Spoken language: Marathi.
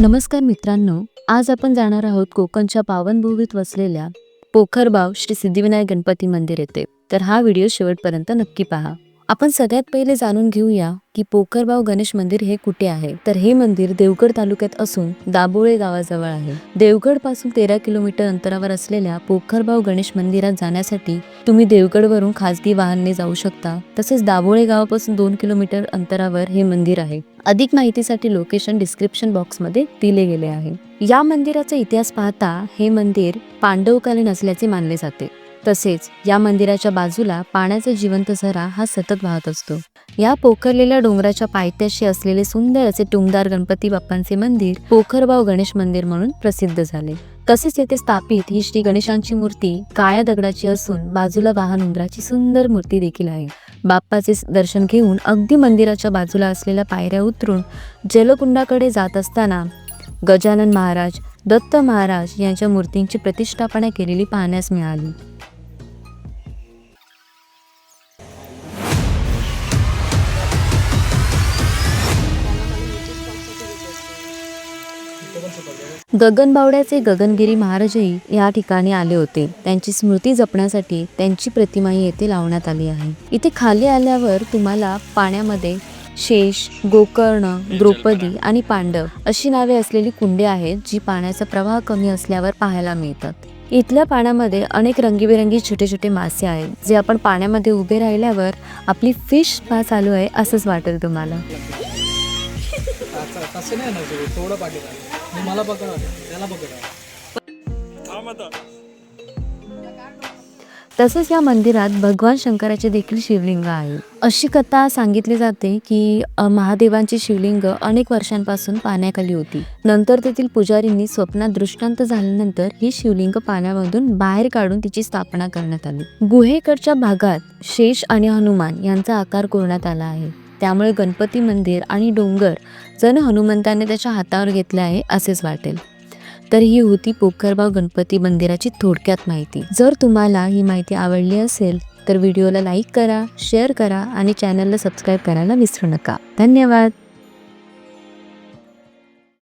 नमस्कार मित्रांनो आज आपण जाणार आहोत कोकणच्या पावनभूमीत वसलेल्या पोखरबाव श्री सिद्धिविनायक गणपती मंदिर येथे. तर हा व्हिडिओ शेवटपर्यंत नक्की पहा. आपण सगळ्यात पहिले जाणून घेऊया की पोखरबाव गणेश मंदिर हे कुठे आहे. तर हे मंदिर देवगड तालुक्यात असून दाबोळे गावाजवळ आहे. देवगडपासून तेरा किलोमीटर अंतरावर असलेल्या पोखरबाव गणेश मंदिरात जाण्यासाठी तुम्ही देवगडवरून खासगी वाहनने जाऊ शकता. तसेच दाबोळे गावापासून दोन किलोमीटर अंतरावर हे मंदिर आहे. अधिक माहितीसाठी लोकेशन डिस्क्रिप्शन बॉक्समध्ये दिले गेले आहे. या मंदिराचा इतिहास पाहता हे मंदिर पांडवकालीन असल्याचे मानले जाते. तसेच या मंदिराच्या बाजूला पाण्याचा जिवंत झरा हा सतत वाहत असतो. या पोखरलेल्या डोंगराच्या पायथ्याशी असलेले सुंदर असे टुमदार गणपती बाप्पांचे मंदिर पोखरबाव गणेश मंदिर म्हणून प्रसिद्ध झाले. तसेच येथे स्थापित ही श्री गणेशांची मूर्ती काळ्या दगडाची असून बाजूला वाहन उंदराची सुंदर मूर्ती देखील आहे. बाप्पाचे दर्शन घेऊन अगदी मंदिराच्या बाजूला असलेल्या पायऱ्या उतरून जलकुंडाकडे जात असताना गजानन महाराज दत्त महाराज यांच्या मूर्तींची प्रतिष्ठापना केलेली पाहण्यास मिळाली. गगनबावड्याचे गगनगिरी महाराजही या ठिकाणी आले होते. त्यांची स्मृती जपण्यासाठी त्यांची प्रतिमाही येथे लावण्यात आली आहे. इथे खाली आल्यावर तुम्हाला पाण्यामध्ये शेष गोकर्ण द्रौपदी आणि पांडव अशी नावे असलेली कुंडे आहेत जी पाण्याचा प्रवाह कमी असल्यावर पाहायला मिळतात. इथल्या पाण्यामध्ये अनेक रंगीबेरंगी छोटे छोटे मासे आहेत. जे आपण पाण्यामध्ये उभे राहिल्यावर आपली फिश पास चालू आहे असंच वाटेल तुम्हाला. तसं नाही ना थोडं पाठी मी मला पकडा त्याला पकडा तसेच या मंदिरात भगवान शंकराचे देखील शिवलिंग आहे. अशी कथा सांगितली जाते की महादेवांची शिवलिंग अनेक वर्षांपासून पाण्याखाली होती. नंतर तेथील पुजारींनी स्वप्नात दृष्टांत झाल्यानंतर ही शिवलिंग पाण्यामधून बाहेर काढून तिची स्थापना करण्यात आली. गुहेकडच्या भागात शेष आणि हनुमान यांचा आकार कोरण्यात आला आहे. त्यामुळे गणपती मंदिर आणि डोंगर जण हनुमंताने त्याच्या हातावर घेतले आहे असेच वाटेल. तर ही होती पोखरबाव गणपती मंदिराची थोडक्यात माहिती. जर तुम्हाला ही माहिती आवडली असेल तर व्हिडिओला लाईक करा शेअर करा आणि चॅनलला सबस्क्राईब करायला विसरू नका. धन्यवाद!